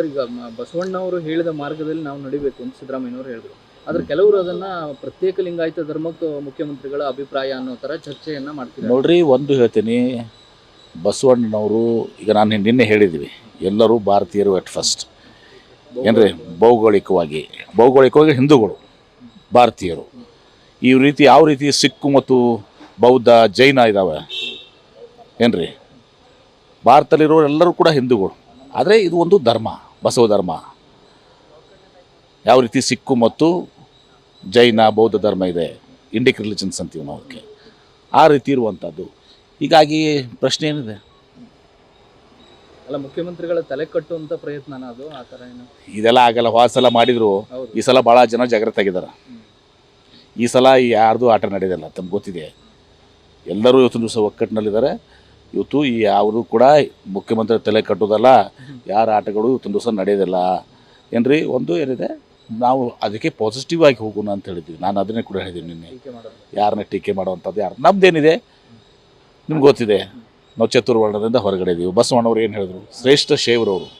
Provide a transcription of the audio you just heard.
Sir, ಈಗ ಬಸವಣ್ಣವರು ಹೇಳಿದ ಮಾರ್ಗದಲ್ಲಿ ನಾವು ನಡಿಬೇಕು ಅಂತ ಸಿದ್ದರಾಮಯ್ಯನವರು ಹೇಳಿದ್ರು. ಆದ್ರೆ ಕೆಲವರು ಅದನ್ನ ಪ್ರತ್ಯೇಕ ಲಿಂಗಾಯತ ಧರ್ಮಕ್ಕೆ ಮುಖ್ಯಮಂತ್ರಿಗಳ ಅಭಿಪ್ರಾಯ ಅನ್ನೋ ಥರ ಚರ್ಚೆಯನ್ನ ಮಾಡ್ತಿದ್ದಾರೆ. ನೋಡ್ರಿ, ಒಂದು ಹೇಳ್ತೀನಿ. ಬಸವಣ್ಣನವರು, ಈಗ ನಾನು ನಿನ್ನೆ ಹೇಳಿದ್ವಿ. ಎಲ್ಲರೂ ಭಾರತೀಯರು ಎಟ್ ಫಸ್ಟ್ ಏನ್ರಿ? ಭೌಗೋಳಿಕವಾಗಿ. ಭೌಗೋಳಿಕವಾಗಿ ಹಿಂದೂಗಳು, ಭಾರತೀಯರು. ಈ ರೀತಿ ಯಾವ ರೀತಿ ಸಿಕ್ಕು ಮತ್ತು ಬೌದ್ಧ, ಜೈನ ಇದ್ದಾವೆ ಏನ್ರಿ? ಭಾರತದಲ್ಲಿರೋರೆಲ್ಲರೂ ಕೂಡ ಹಿಂದೂಗಳು. ಆದರೆ ಇದು ಒಂದು ಧರ್ಮ. ಬಸವ ಧರ್ಮ ಯಾವ ರೀತಿ ಸಿಕ್ಕು ಮತ್ತು ಜೈನ ಬೌದ್ಧ ಧರ್ಮ ಇದೆ ಇಂಡಿಕ್ ರಿಲಿಜನ್ಸ್ ಅಂತೀವಿ ನಾವು ಅದಕ್ಕೆ. ಆ ರೀತಿ ಇರುವಂಥದ್ದು. ಹೀಗಾಗಿ ಪ್ರಶ್ನೆ ಏನಿದೆ? ಅಲ್ಲ ಮುಖ್ಯಮಂತ್ರಿಗಳ ತಲೆ ಕಟ್ಟುವಂತ ಪ್ರಯತ್ನ ಅದು? ಆ ಥರ ಏನು? ಇದೆಲ್ಲ ಆಗಲ್ಲ ಹೋದ ಸಲ ಮಾಡಿದ್ರು. ಈ ಸಲ ಭಾಳ ಜನ ಜಾಗ್ರತೆ ಆಗಿದ್ದಾರೆ. ಈ ಸಲ ಯಾರ್ದು ಆಟ ನಡೆಯೋದಿಲ್ಲ ತಮ್ಗೆ ಗೊತ್ತಿದೆ ಎಲ್ಲರೂ ಇವತ್ತು ದಿವಸ ಒಕ್ಕಟ್ಟಿನಲ್ಲಿದ್ದಾರೆ. ಇವತ್ತು ಈ ಯಾವುದು ಕೂಡ ಮುಖ್ಯಮಂತ್ರಿ ತಲೆ ಕಟ್ಟೋದಲ್ಲ ಯಾರ ಆಟಗಳು ಇವತ್ತೊಂದು ದಿವಸ ನಡೆಯೋದಿಲ್ಲ. ಏನ್ರಿ ಒಂದು ಏನಿದೆ ನಾವು ಅದಕ್ಕೆ ಪಾಸಿಟಿವ್ ಆಗಿ ಹೋಗೋಣ ಅಂತ ಹೇಳಿದ್ವಿ. ನಾನು ಅದನ್ನೇ ಕೂಡ ಹೇಳಿದ್ದೀನಿ ನಿನ್ನೆ. ಯಾರನ್ನ ಟೀಕೆ ಮಾಡುವಂಥದ್ದು ಯಾರು. ನಮ್ದೇನಿದೆ? ನಿಮ್ಗೆ ಗೊತ್ತಿದೆ. ನಾವು ಚತುರ್ವರ್ಣದಿಂದ ಹೊರಗಡೆ ಇದೀವಿ. ಬಸವಣ್ಣವ್ರು ಏನು ಹೇಳಿದ್ರು? ಶ್ರೇಷ್ಠ ಶೈವರವರು.